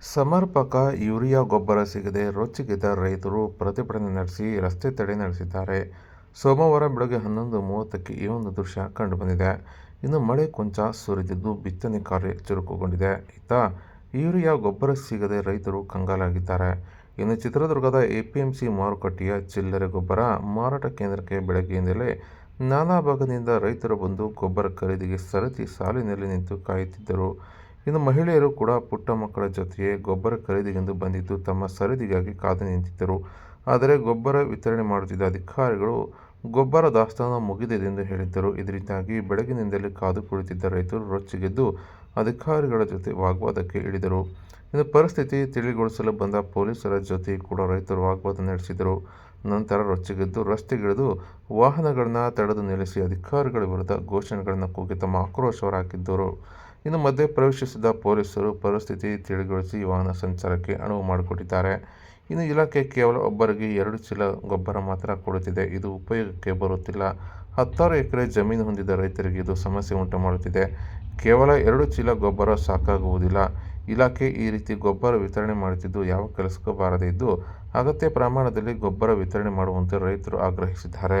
ಸಮರ್ಪಕ ಯೂರಿಯಾ ಗೊಬ್ಬರ ಸಿಗದೆ ರೊಚ್ಚಿಗೆದ್ದ ರೈತರು ಪ್ರತಿಭಟನೆ ನಡೆಸಿ ರಸ್ತೆ ತಡೆ ನಡೆಸಿದ್ದಾರೆ. ಸೋಮವಾರ ಬೆಳಗ್ಗೆ ಹನ್ನೊಂದು ಮೂವತ್ತಕ್ಕೆ ಈ ಒಂದು ದೃಶ್ಯ ಕಂಡುಬಂದಿದೆ. ಇನ್ನು ಮಳೆ ಕೊಂಚ ಸುರಿದಿದ್ದು ಬಿತ್ತನೆ ಕಾರ್ಯ ಚುರುಕುಗೊಂಡಿದೆ. ಇತ್ತ ಯೂರಿಯಾ ಗೊಬ್ಬರ ಸಿಗದೆ ರೈತರು ಕಂಗಾಲಾಗಿದ್ದಾರೆ. ಇನ್ನು ಚಿತ್ರದುರ್ಗದ ಎಪಿಎಂಸಿ ಮಾರುಕಟ್ಟೆಯ ಚಿಲ್ಲರೆ ಗೊಬ್ಬರ ಮಾರಾಟ ಕೇಂದ್ರಕ್ಕೆ ಬೆಳಗ್ಗೆಯಿಂದಲೇ ನಾನಾ ಭಾಗದಿಂದ ರೈತರು ಬಂದು ಗೊಬ್ಬರ ಖರೀದಿಗೆ ಸರತಿ ಸಾಲಿನಲ್ಲಿ ನಿಂತು ಕಾಯುತ್ತಿದ್ದರು. ಇನ್ನು ಮಹಿಳೆಯರು ಕೂಡ ಪುಟ್ಟ ಮಕ್ಕಳ ಜೊತೆಗೆ ಗೊಬ್ಬರ ಖರೀದಿಗೆಂದು ಬಂದಿದ್ದು ತಮ್ಮ ಸರದಿಗಾಗಿ ಕಾದು ನಿಂತಿದ್ದರು. ಆದರೆ ಗೊಬ್ಬರ ವಿತರಣೆ ಮಾಡುತ್ತಿದ್ದ ಅಧಿಕಾರಿಗಳು ಗೊಬ್ಬರ ದಾಸ್ತಾನು ಮುಗಿದಿದೆ ಎಂದು ಹೇಳಿದ್ದರು. ಇದರಿಂದಾಗಿ ಬೆಳಗಿನಿಂದಲೇ ಕಾದು ಕುಳಿತಿದ್ದ ರೈತರು ರೊಚ್ಚಿಗೆದ್ದು ಅಧಿಕಾರಿಗಳ ಜೊತೆ ವಾಗ್ವಾದಕ್ಕೆ ಇಳಿದರು. ಇನ್ನು ಪರಿಸ್ಥಿತಿ ತಿಳಿಗೊಳಿಸಲು ಬಂದ ಪೊಲೀಸರ ಜೊತೆ ಕೂಡ ರೈತರು ವಾಗ್ವಾದ ನಡೆಸಿದರು. ನಂತರ ರೊಚ್ಚಿಗೆದ್ದು ರಸ್ತೆಗಿಳಿದು ವಾಹನಗಳನ್ನು ತಡೆದು ನಿಲ್ಲಿಸಿ ಅಧಿಕಾರಿಗಳ ವಿರುದ್ಧ ಘೋಷಣೆಗಳನ್ನು ಕೂಗಿ ತಮ್ಮ ಆಕ್ರೋಶ ಹೊರಹಾಕಿದ್ದರು. ಇನ್ನು ಮಧ್ಯೆ ಪ್ರವೇಶಿಸಿದ ಪೊಲೀಸರು ಪರಿಸ್ಥಿತಿ ತಿಳಿಗೊಳಿಸಿ ವಾಹನ ಸಂಚಾರಕ್ಕೆ ಅನುವು ಮಾಡಿಕೊಟ್ಟಿದ್ದಾರೆ. ಇನ್ನು ಇಲಾಖೆ ಕೇವಲ ಒಬ್ಬರಿಗೆ ಎರಡು ಚೀಲ ಗೊಬ್ಬರ ಮಾತ್ರ ಕೊಡುತ್ತಿದೆ. ಇದು ಉಪಯೋಗಕ್ಕೆ ಬರುತ್ತಿಲ್ಲ. ಹತ್ತಾರು ಎಕರೆ ಜಮೀನು ಹೊಂದಿದ ರೈತರಿಗೆ ಇದು ಸಮಸ್ಯೆ ಉಂಟು ಮಾಡುತ್ತಿದೆ. ಕೇವಲ ಎರಡು ಚೀಲ ಗೊಬ್ಬರ ಸಾಕಾಗುವುದಿಲ್ಲ. ಇಲಾಖೆ ಈ ರೀತಿ ಗೊಬ್ಬರ ವಿತರಣೆ ಮಾಡುತ್ತಿದ್ದು ಯಾವ ಕೆಲಸಕ್ಕೂ ಬಾರದೇ ಇದ್ದು, ಅಗತ್ಯ ಪ್ರಮಾಣದಲ್ಲಿ ಗೊಬ್ಬರ ವಿತರಣೆ ಮಾಡುವಂತೆ ರೈತರು ಆಗ್ರಹಿಸಿದ್ದಾರೆ.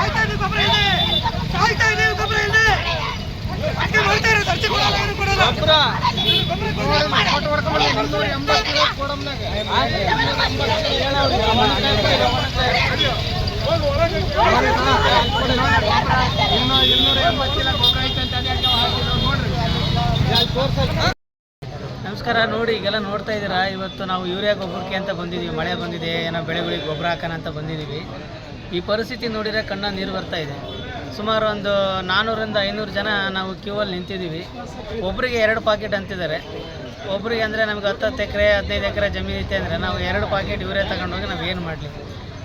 ಮಾತಾಡಿದ್ರೆ ಸೊಸೈಟಿ ತಗೊಂಡು ಏನ್ ಮಾಡ್ತೀರಾ? ನೋಡ್ರಿ ಮಾತಾಡಿ, ನಮಸ್ಕಾರ ನೋಡಿ, ಈಗೆಲ್ಲ ನೋಡ್ತಾ ಇದ್ದೀರಾ? ಇವತ್ತು ನಾವು ಯೂರಿಯಾ ಗೊಬ್ಬರಕ್ಕೆ ಅಂತ ಬಂದಿದ್ದೀವಿ. ಮಳೆ ಬಂದಿದೆ, ಏನೋ ಬೆಳೆಗಳಿಗೆ ಗೊಬ್ಬರ ಹಾಕೋಣ ಅಂತ ಬಂದಿದ್ದೀವಿ. ಈ ಪರಿಸ್ಥಿತಿ ನೋಡಿದರೆ ಕಣ್ಣ ನೀರು ಬರ್ತಾ ಇದೆ. ಸುಮಾರು ಒಂದು ನಾನ್ನೂರಿಂದ ಐನೂರು ಜನ ನಾವು ಕ್ಯೂ ಅಲ್ಲಿ ನಿಂತಿದ್ದೀವಿ. ಒಬ್ಬರಿಗೆ ಎರಡು ಪಾಕೆಟ್ ಅಂತಿದ್ದಾರೆ. ಒಬ್ಬರಿಗೆ ಅಂದರೆ ನಮ್ಗೆ ಹತ್ತತ್ತು ಎಕರೆ, ಹದಿನೈದು ಎಕರೆ ಜಮೀನು ಇತ್ತೆ ಅಂದರೆ ನಾವು ಎರಡು ಪಾಕೆಟ್ ಯೂರಿಯಾ ತಗೊಂಡೋಗಿ ನಾವು ಏನು ಮಾಡಲಿ?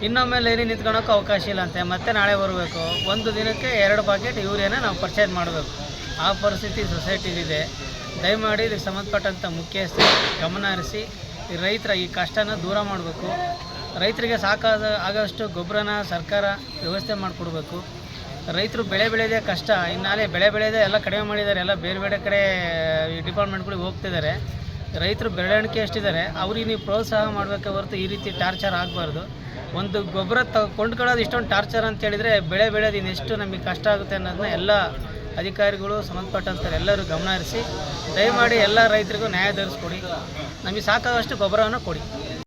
ಇನ್ನೊಮ್ಮೆ ಲೈನಿ ನಿಂತ್ಕೊಳಕ್ಕೆ ಅವಕಾಶ ಇಲ್ಲ ಅಂತೆ. ಮತ್ತೆ ನಾಳೆ ಬರಬೇಕು. ಒಂದು ದಿನಕ್ಕೆ ಎರಡು ಪಾಕೆಟ್ ಯೂರಿಯಾನ ನಾವು ಪರ್ಚೇಸ್ ಮಾಡಬೇಕು. ಆ ಪರಿಸ್ಥಿತಿ ಸೊಸೈಟಿಲಿದೆ. ದಯಮಾಡಿ ಇದಕ್ಕೆ ಸಂಬಂಧಪಟ್ಟಂಥ ಮುಖ್ಯಸ್ಥರು ಗಮನ ಹರಿಸಿ ರೈತರ ಈ ಕಷ್ಟನ ದೂರ ಮಾಡಬೇಕು. ರೈತರಿಗೆ ಸಾಕಾದ ಆಗೋಷ್ಟು ಗೊಬ್ಬರನ ಸರ್ಕಾರ ವ್ಯವಸ್ಥೆ ಮಾಡಿಕೊಡ್ಬೇಕು. ರೈತರು ಬೆಳೆ ಬೆಳೆಯೋದೇ ಕಷ್ಟ. ಇನ್ನಾಲೆ ಬೆಳೆ ಬೆಳೆಯೋದೇ ಎಲ್ಲ ಕಡಿಮೆ ಮಾಡಿದ್ದಾರೆ. ಎಲ್ಲ ಬೇರೆ ಬೇರೆ ಕಡೆ ಡಿಪಾರ್ಟ್ಮೆಂಟ್ಗಳಿಗೆ ಹೋಗ್ತಿದ್ದಾರೆ ರೈತರು ಬೆಳವಣಿಗೆ ಎಷ್ಟಿದ್ದಾರೆ, ಅವ್ರಿಗೆ ನೀವು ಪ್ರೋತ್ಸಾಹ ಮಾಡಬೇಕೆ ಹೊರತು ಈ ರೀತಿ ಟಾರ್ಚರ್ ಆಗಬಾರ್ದು. ಒಂದು ಗೊಬ್ಬರ ತ ಕೊಂಡ್ಕೊಳ್ಳೋದು ಇಷ್ಟೊಂದು ಟಾರ್ಚರ್ ಅಂತ ಹೇಳಿದರೆ ಬೆಳೆ ಬೆಳೆಯೋದು ಇನ್ನೆಷ್ಟು ನಮಗೆ ಕಷ್ಟ ಆಗುತ್ತೆ ಅನ್ನೋದನ್ನ ಎಲ್ಲ ಅಧಿಕಾರಿಗಳು ಸಂಬಂಧಪಟ್ಟಂಥವ್ರು ಎಲ್ಲರೂ ಗಮನ ಹರಿಸಿ ದಯಮಾಡಿ ಎಲ್ಲ ರೈತರಿಗೂ ನ್ಯಾಯ ಧರಿಸ್ಕೊಡಿ. ನಮಗೆ ಸಾಕಾದಷ್ಟು ಗೊಬ್ಬರವನ್ನು ಕೊಡಿ.